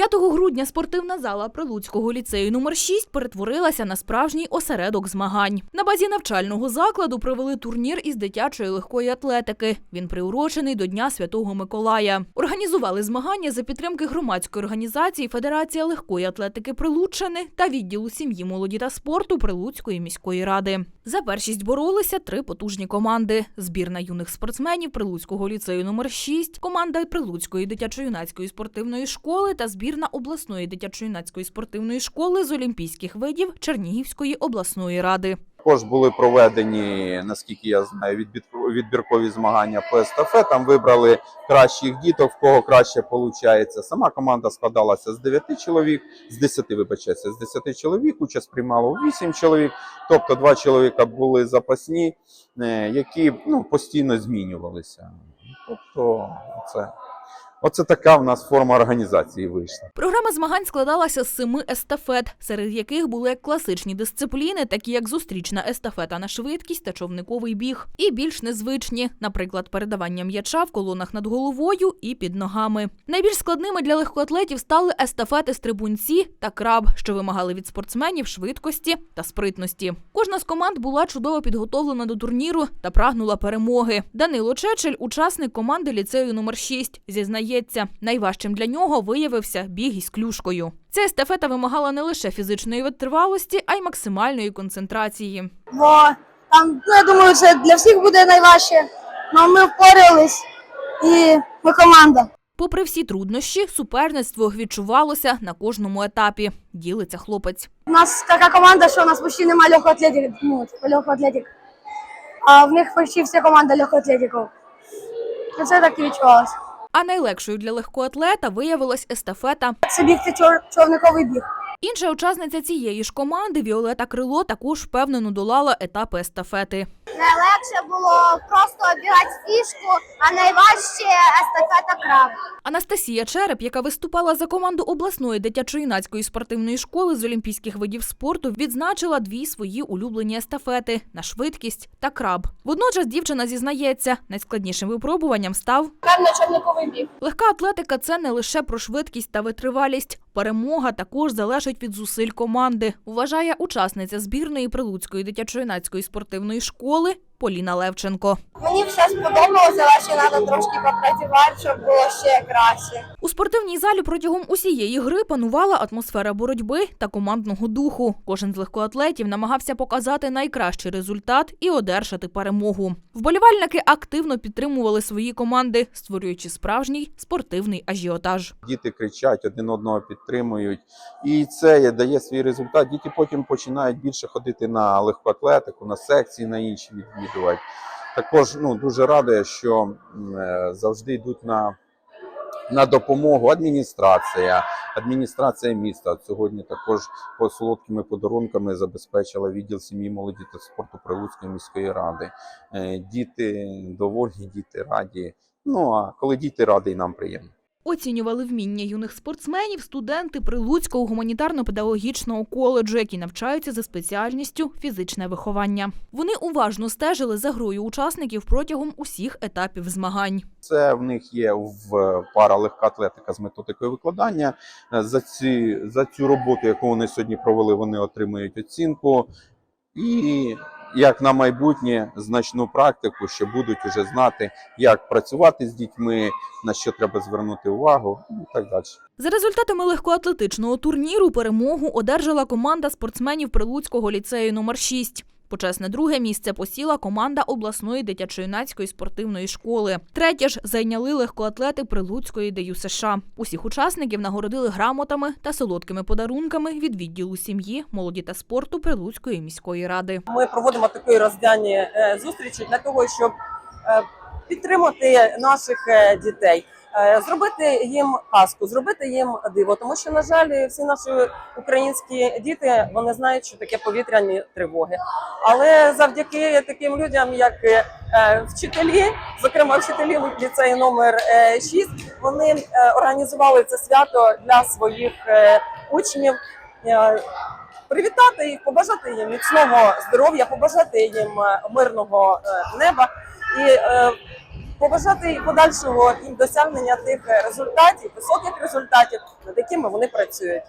5 грудня спортивна зала Прилуцького ліцею номер 6 перетворилася на справжній осередок змагань. На базі навчального закладу провели турнір із дитячої легкої атлетики. Він приурочений до Дня Святого Миколая. Організували змагання за підтримки громадської організації Федерація легкої атлетики Прилуччини та відділу сім'ї, молоді та спорту Прилуцької міської ради. За першість боролися три потужні команди: збірна юних спортсменів Прилуцького ліцею номер 6, команда Прилуцької дитячо-юнацької спортивної школи та збірна обласної дитячо-юнацької спортивної школи з олімпійських видів Чернігівської обласної ради. Також були проведені, наскільки я знаю, відбір- відбіркові змагання по естафетам. Вибрали кращих діток, в кого краще виходить. Сама команда складалася з 9 чоловік, з 10, вибачаюся, з 10 чоловік. Участь приймало 8 чоловік, тобто два чоловіка були запасні, е, які ну, постійно змінювалися. Тобто, це, оце така в нас форма організації вийшла. Програма змагань складалася з семи естафет, серед яких були класичні дисципліни, такі як зустрічна естафета на швидкість та човниковий біг, і більш незвичні, наприклад, передавання м'яча в колонах над головою і під ногами. Найбільш складними для легкоатлетів стали естафети стрибунці та краб, що вимагали від спортсменів швидкості та спритності. Кожна з команд була чудово підготовлена до турніру та прагнула перемоги. Данило Чечель, учасник команди ліцею номер 6, зізнається, найважчим для нього виявився біг із клюшкою. Ця естафета вимагала не лише фізичної витривалості, а й максимальної концентрації. бо там, ну, я думаю, це для всіх буде найважче. Ну, ми впорались і ми команда. Попри всі труднощі, суперництво відчувалося на кожному етапі. Ділиться хлопець. У нас така команда, що у нас почти немає легкоатлетики, ну, типу легкоатлетик. А в них почти вся команда легкоатлетиків. Це так і відчувалося. А найлегшою для легкоатлета виявилась естафета. Це бігти чор- човниковий біг. Інша учасниця цієї ж команди Віолета Крило також впевнено долала етапи естафети. Найлегше було просто обігати фішку, а найважче естафета крав. Анастасія Череп, яка виступала за команду обласної дитячо-юнацької спортивної школи з олімпійських видів спорту, відзначила дві свої улюблені естафети на швидкість та краб. Водночас дівчина зізнається, найскладнішим випробуванням став Певно, човниковий біг. легка атлетика. Це не лише про швидкість та витривалість. Перемога також залежить від зусиль команди. Вважає учасниця збірної Прилуцької дитячо-юнацької спортивної школи Поліна Левченко. Мені все сподобалося, але ще треба трошки попрацювати, щоб було ще краще. У спортивній залі протягом усієї гри панувала атмосфера боротьби та командного духу. Кожен з легкоатлетів намагався показати найкращий результат і одержати перемогу. Вболівальники активно підтримували свої команди, створюючи справжній спортивний ажіотаж. Діти кричать, один одного підтримують, і це дає свій результат. Діти потім починають більше ходити на легкоатлетику, на секції, на інші відвідувати. Також ну, дуже радує, що е, завжди йдуть на, на допомогу адміністрація, адміністрація міста. Сьогодні також по солодкими подарунками забезпечила відділ сім'ї, молоді та спорту Прилуцької міської ради. Е, Діти довольні, діти раді. Ну а коли діти раді, нам приємно. Оцінювали вміння юних спортсменів студенти Прилуцького гуманітарно-педагогічного коледжу, які навчаються за спеціальністю фізичне виховання. Вони уважно стежили за грою учасників протягом усіх етапів змагань. Це в них є в пара легка атлетика з методикою викладання. За ці за цю роботу, яку вони сьогодні провели, вони отримують оцінку. І як на майбутнє значну практику, що будуть вже знати, як працювати з дітьми, на що треба звернути увагу, і так далі. За результатами легкоатлетичного турніру перемогу одержала команда спортсменів Прилуцького ліцею номер 6 Почесне друге місце посіла команда обласної дитячо-юнацької спортивної школи. Третє ж зайняли легкоатлети Прилуцької ДЮ США. Усіх учасників нагородили грамотами та солодкими подарунками від відділу сім'ї, молоді та спорту Прилуцької міської ради. Ми проводимо такі роздільні е, зустрічі для того, щоб е, підтримати наших е, дітей, зробити їм казку, зробити їм диво. Тому що, на жаль, всі наші українські діти вони знають, що таке повітряні тривоги. Але завдяки таким людям, як е, вчителі, зокрема вчителі ліцею номер 6, вони е, організували це свято для своїх е, учнів. Е, привітати їх, побажати їм міцного здоров'я, побажати їм е, мирного е, неба і е, побажати і подальшого їм досягнення тих результатів, високих результатів, над якими вони працюють.